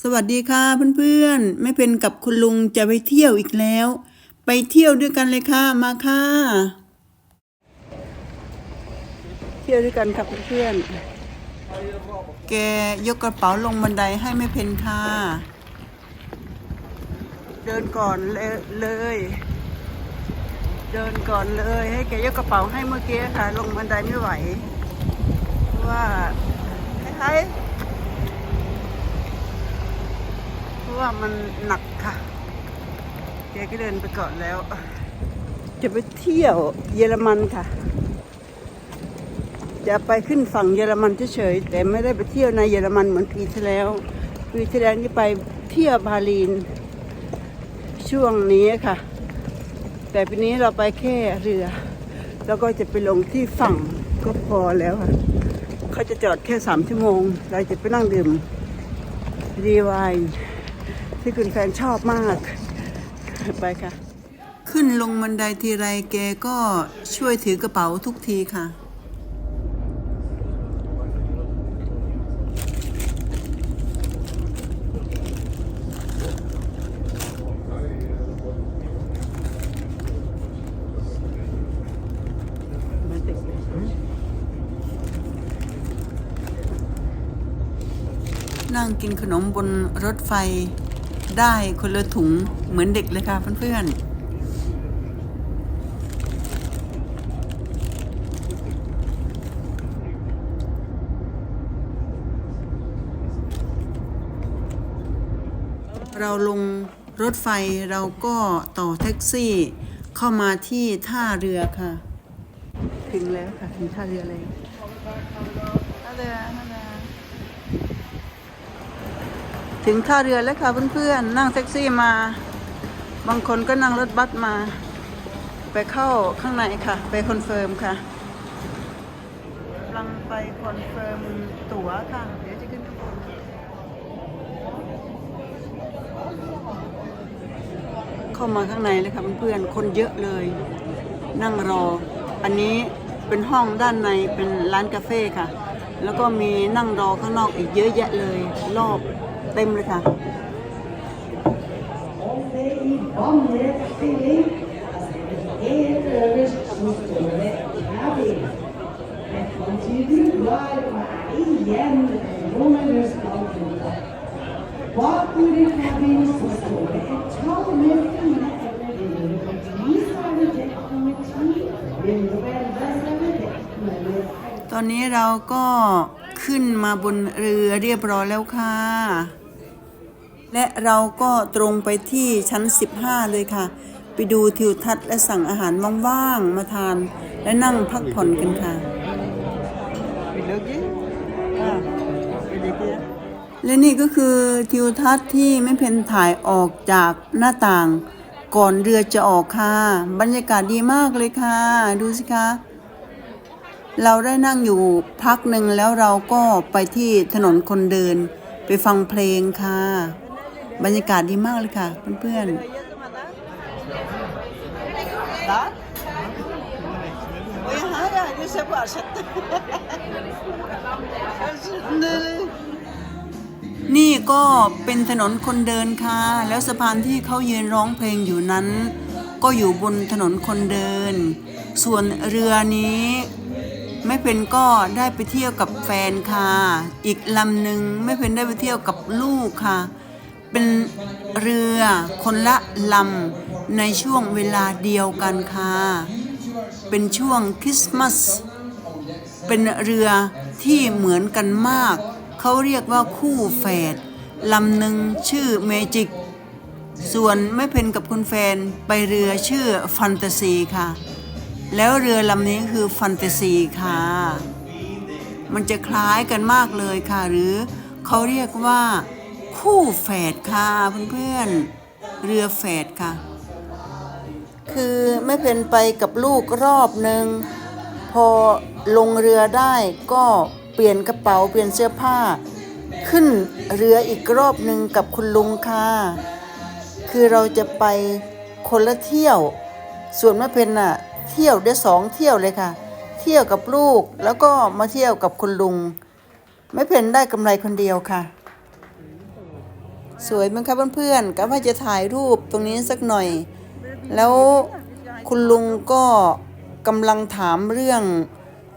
สวัสดีค่ะเพื่อนๆแม่เพนกับคุณลุงจะไปเที่ยวอีกแล้ว ไปเที่ยวด้วยกันเลยค่ะมาค่ะ เที่ยวด้วยกันครับเพื่อนๆแกยกกระเป๋าลงบันไดให้แม่เพนค่ะ เดินก่อนเลยเลย เดินก่อนเลย ให้แกยกกระเป๋าให้เมื่อกี้ค่ะ ลงบันไดไม่ไหวเพราะว่าคล้ายๆ เพ ราะว่ามันหนักค่ะ แกก็เดินไปก่อนแล้ว จะไปเที่ยวเยอรมันค่ะ จะไปขึ้นฝั่งเยอรมันเฉยๆแต่ไม่ได้ไปเที่ยวในเยอรมันเหมือนปีที่แล้ว ปีที่แล้วนี่ไปเที่ยวบาลีน ช่วงนี้ค่ะ แต่ปีนี้เราไปแค่เรือ แล้วก็จะไปลงที่ฝั่งก็พอแล้วค่ะเขาจะจอดแค่สามชั่วโมง เราจะไปนั่งดื่มรีไวน์ ที่คุณแฟนชอบมาก ไปค่ะ ขึ้นลงบันไดทีไรแกก็ช่วยถือกระเป๋าทุกทีค่ะนั่งกินขนมบนรถไฟ ได้คนละถุงเหมือนเด็กเลยค่ะเพื่อนๆเราลงรถไฟเราก็ต่อแท็กซี่เข้ามาที่ท่าเรือค่ะ ถึงแล้วค่ะ ถึงท่าเรือเลยท่าเรือท่าเรือ ถึงท่าเรือแล้วค่ะเพื่อนๆ นั่งแท็กซี่มา บางคนก็นั่งรถบัสมา ไปเข้าข้างในค่ะ ไปคอนเฟิร์มค่ะกำลังไปคอนเฟิร์มตั๋วค่ะ เดี๋ยวจะขึ้นข้างบนเข้ามาข้างในเลยค่ะเพื่อนๆ คนเยอะเลย นั่งรอ อันนี้เป็นห้องด้านในเป็นร้านกาแฟค่ะ แล้วก็มีนั่งรอข้างนอกอีกเยอะแยะเลยรอบ เต็มเลยค่ะตอนนี้เราก็ขึ้นมาบนเรือเรียบร้อยแล้วค่ะ และเราก็ตรงไปที่ชั้น 15 เลยค่ะ ไปดูทิวทัศน์และสั่งอาหารว่างๆมาทาน และนั่งพักผ่อนกันค่ะ และนี่ก็คือทิวทัศน์ที่แม่เพนถ่ายออกจากหน้าต่าง ก่อนเรือจะออกค่ะ บรรยากาศดีมากเลยค่ะ ดูสิคะเราได้นั่งอยู่พักหนึ่งแล้วเราก็ไปที่ถนนคนเดินไปฟังเพลงค่ะ บรรยากาศดีมากเลยค่ะ เพื่อนๆ นี่ก็เป็นถนนคนเดินค่ะ แล้วสะพานที่เขายืนร้องเพลงอยู่นั้น ก็อยู่บนถนนคนเดิน ส่วนเรือนี้ไม่เป็นก็ได้ไปเที่ยวกับแฟนค่ะ อีกลำหนึ่งไม่เป็นได้ไปเที่ยวกับลูกค่ะ เป็นเรือคนละลำในช่วงเวลาเดียวกันค่ะ เป็นช่วงคริสต์มาส เป็นเรือที่เหมือนกันมาก เขาเรียกว่าคู่แฝดลำหนึ่งชื่อเมจิก ส่วนไม่เพนกับคุณแฟนไปเรือชื่อฟันตาซีค่ะ แล้วเรือลำนี้คือฟันตาซีค่ะ มันจะคล้ายกันมากเลยค่ะ หรือเขาเรียกว่า คู่แฝดค่ะเพื่อนๆเรือแฝดค่ะ คือไม่เพนไปกับลูกรอบหนึ่งพอลงเรือได้ก็เปลี่ยนกระเป๋าเปลี่ยนเสื้อผ้า ขึ้นเรืออีกรอบหนึ่งกับคุณลุงค่ะ คือเราจะไปคนละเที่ยว ส่วนแม่เพนน่ะเที่ยวได้สองเที่ยวเลยค่ะ เที่ยวกับลูกแล้วก็มาเที่ยวกับคุณลุงแม่เพนได้กำไรคนเดียวค่ะ สวยไหมคะเพื่อนๆก็ว่าจะถ่ายรูปตรงนี้สักหน่อย แล้วคุณลุงก็กำลังถามเรื่อง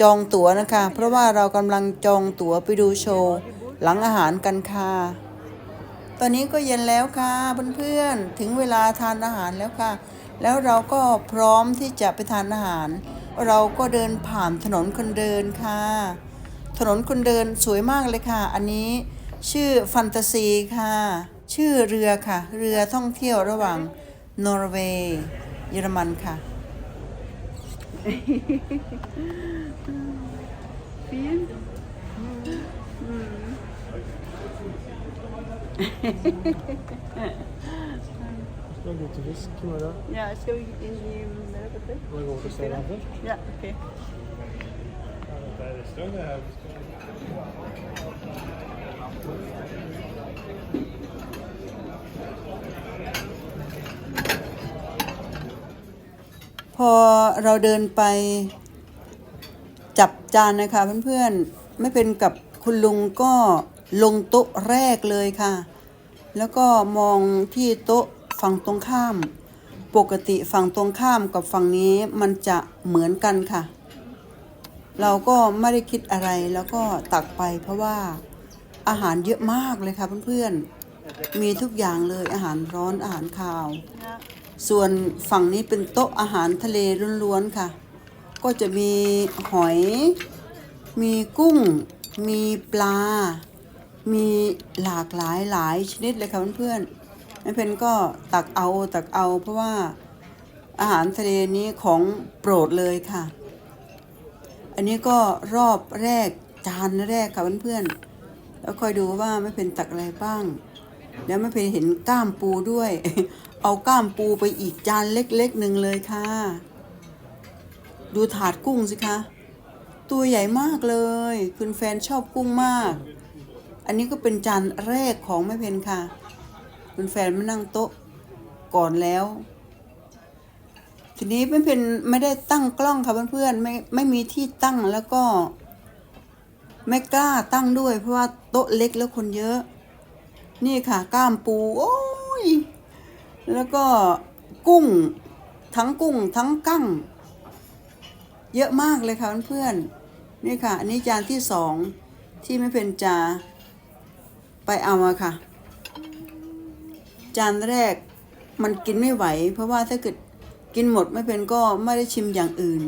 จองตั๋วนะคะ เพราะว่าเรากำลังจองตั๋วไปดูโชว์ หลังอาหารกันค่ะตอนนี้ก็เย็นแล้วค่ะเพื่อนๆถึงเวลาทานอาหารแล้วค่ะ แล้วเราก็พร้อมที่จะไปทานอาหาร เราก็เดินผ่านถนนคนเดินค่ะ ถนนคนเดินสวยมากเลยค่ะ อันนี้ ชื่อฟันตาซีค่ะ ชื่อเรือค่ะ เรือท่องเที่ยวระหว่างนอร์เวย์เยอรมันค่ะ Skal vi gå til fisk? Hvem er det? Ja, skal vi inn i Melkeøsten? Må vi gå til Steinar først? Ja, ok. Det พอเราเดินไปจับจานนะคะเพื่อนๆ ไม่เป็นกับคุณลุงก็ลงโต๊ะแรกเลยค่ะ แล้วก็มองที่โต๊ะฝั่งตรงข้าม ปกติฝั่งตรงข้ามกับฝั่งนี้มันจะเหมือนกันค่ะ เราก็ไม่ได้คิดอะไรแล้วก็ตักไปเพราะว่าอาหารเยอะมากเลยค่ะเพื่อนๆ มีทุกอย่างเลยอาหารร้อนอาหารคาว ส่วนฝั่งนี้เป็นโต๊ะอาหารทะเลล้วนๆค่ะ ก็จะมีหอย มีกุ้ง มีปลา มีหลากหลายหลายชนิดเลยค่ะเพื่อนๆแม่เพนก็ตักเอาตักเอาเพราะว่าอาหารทะเลนี้ของโปรดเลยค่ะ อันนี้ก็รอบแรกจานแรกค่ะเพื่อนๆแล้วคอยดูว่าไม่เป็นตักอะไรบ้าง แล้วไม่เป็นเห็นก้ามปูด้วย เอาก้ามปูไปอีกจานเล็กๆหนึ่งเลยค่ะ ดูถาดกุ้งสิคะ ตัวใหญ่มากเลย คุณแฟนชอบกุ้งมาก อันนี้ก็เป็นจานแรกของแม่เพนค่ะ คุณแฟนมานั่งโต๊ะก่อนแล้ว ทีนี้แม่เพนไม่ได้ตั้งกล้องค่ะเพื่อนๆไม่ไม่มีที่ตั้งแล้วก็ ไม่กล้าตั้งด้วย เพราะว่าโต๊ะเล็กแล้วคนเยอะ นี่ค่ะกล้ามปู โอ้ยแล้วก็กุ้ง ทั้งกุ้ง ทั้งกั้ง เยอะมากเลยค่ะเพื่อนๆนี่ค่ะ อันนี้จานที่สองที่ไม่เป็นจาไปเอามาค่ะ จานแรกมันกินไม่ไหว เพราะว่าถ้าเกิด กินหมดไม่เป็นก็ไม่ได้ชิมอย่างอื่น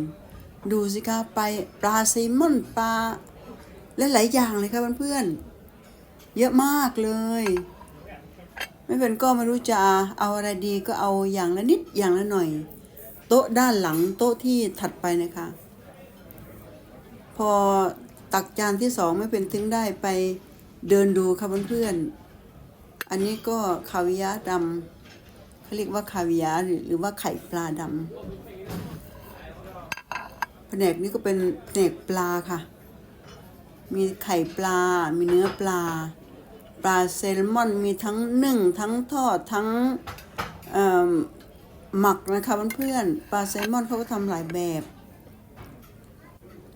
ดูสิคะไปปลาซีมอนปลาและหลายอย่างเลยค่ะเพื่อนๆเยอะมากเลย ไม่เป็นก็ไม่รู้จะเอาอะไรดีก็เอาอย่างละนิดอย่างละหน่อย โต๊ะด้านหลังโต๊ะที่ถัดไปนะคะ พอตักจานที่สองไม่เป็นถึงได้ไปเดินดูค่ะเพื่อนๆอันนี้ก็คาวิยาดำ เขาเรียกว่าคาวิยาหรือหรือว่าไข่ปลาดำแผนกนี้ก็เป็นแผนกปลาค่ะ มีไข่ปลา มีเนื้อปลา ปลาแซลมอนมีทั้งนึ่ง ทั้งทอดทั้งหมักนะคะเพื่อนๆปลาแซลมอนเขาก็ทำหลายแบบ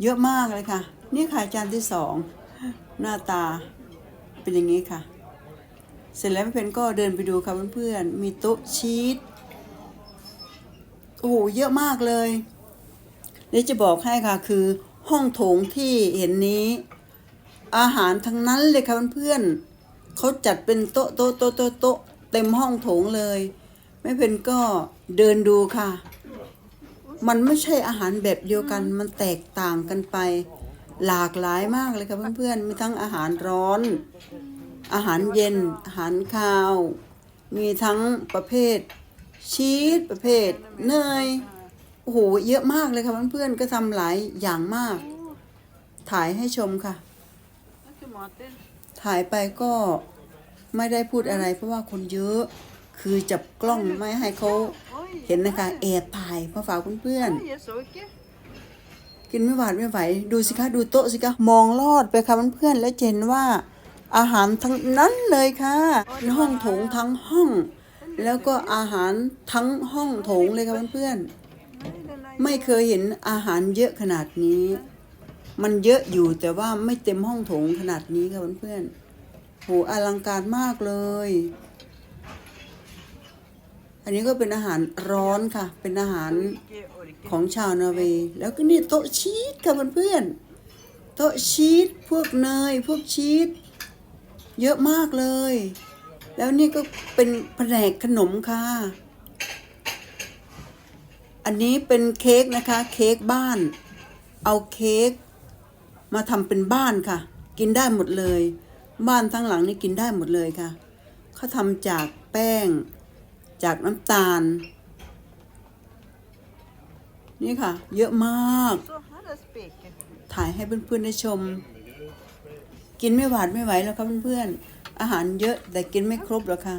เยอะมากเลยค่ะ นี่ค่ะจานที่สองหน้าตาเป็นอย่างนี้ค่ะ เสร็จแล้วแม่เพนก็เดินไปดูค่ะเพื่อนๆมีโต๊ะชีสโอ้โหเยอะมากเลยเดี๋ยวจะบอกให้ค่ะคือห้องโถงที่เห็นนี้ อาหารทั้งนั้นเลยค่ะเพื่อนๆเขาจัดเป็นโต๊ะโต๊ะโต๊ะโต๊ะโต๊ะเต็มห้องโถงเลยแม่เพนก็เดินดูค่ะ มันไม่ใช่อาหารแบบเดียวกันมันแตกต่างกันไป หลากหลายมากเลยค่ะเพื่อนๆมีทั้งอาหารร้อน อาหารเย็น อาหารคาว มีทั้งประเภท ชีสประเภทเนยโอ้โหเยอะมากเลยค่ะเพื่อนๆก็ทำหลายอย่างมาก ถ่ายให้ชมค่ะ ถ่ายไปก็ไม่ได้พูดอะไร เพราะว่าคนเยอะคือจับกล้องไม่ให้เขาเห็นนะคะแอบถ่ายเพราะฝากเพื่อนๆกินไม่หวาดไม่ไหว ดูสิคะ ดูโต๊ะสิคะ มองลอดไปค่ะเพื่อนๆแล้วเห็นว่า อาหารทั้งนั้นเลยค่ะ ห้องโถงทั้งห้อง แล้วก็อาหารทั้งห้องโถงเลยค่ะเพื่อนๆไม่เคยเห็นอาหารเยอะขนาดนี้ มันเยอะอยู่แต่ว่าไม่เต็มห้องโถงขนาดนี้ค่ะเพื่อนๆโหอลังการมากเลย อันนี้ก็เป็นอาหารร้อนค่ะ เป็นอาหารของชาวนอร์เวย์แล้วก็นี่โต๊ะชีสค่ะเพื่อนๆโต๊ะชีสพวกเนยพวกชีส เยอะมากเลย แล้วนี่ก็เป็นแผนกขนมค่ะ อันนี้เป็นเค้กนะคะ เค้กบ้าน เอาเค้กมาทำเป็นบ้านค่ะ กินได้หมดเลย บ้านทั้งหลังนี่กินได้หมดเลยค่ะเขาทำจากแป้ง จากน้ำตาล นี่ค่ะ เยอะมาก Så her er speker. ถ่ายให้เพื่อนๆได้ชม กินไม่หวาดไม่ไหวแล้วครับเพื่อนๆ อาหารเยอะแต่กินไม่ครบหรอกค่ะ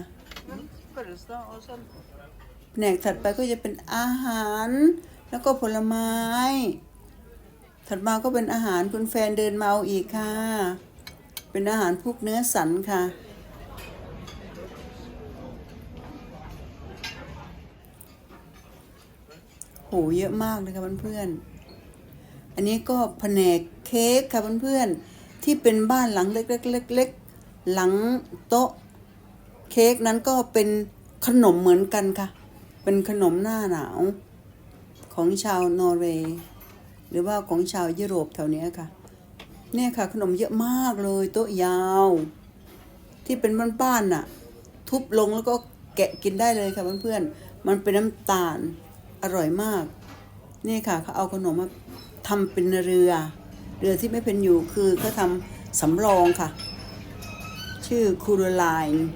แผนกถัดไปก็จะเป็นอาหารแล้วก็ผลไม้ ถัดมาก็เป็นอาหารคุณแฟนเดินมาเอาอีกค่ะ เป็นอาหารพวกเนื้อสันค่ะ โหเยอะมากเลยค่ะเพื่อนๆ อันนี้ก็แผนกเค้กค่ะเพื่อนๆ ที่เป็นบ้านหลังเล็กๆๆหลังโต๊ะเค้กนั้นก็เป็นขนมเหมือนกันค่ะ เป็นขนมหน้าหนาว ของชาวนอร์เวย์หรือว่าของชาวยุโรปแถวนี้ค่ะ เนี่ยค่ะขนมเยอะมากเลยโต๊ะยาว ที่เป็นบ้านๆน่ะ ทุบลงแล้วก็แกะกินได้เลยค่ะเพื่อนๆมันเป็นน้ำตาลอร่อยมาก นี่ค่ะเขาเอาขนมมาทำเป็นเรือ เรือที่ไม่เป็นอยู่คือเขาทำสำรองค่ะ ชื่อคูรไลน์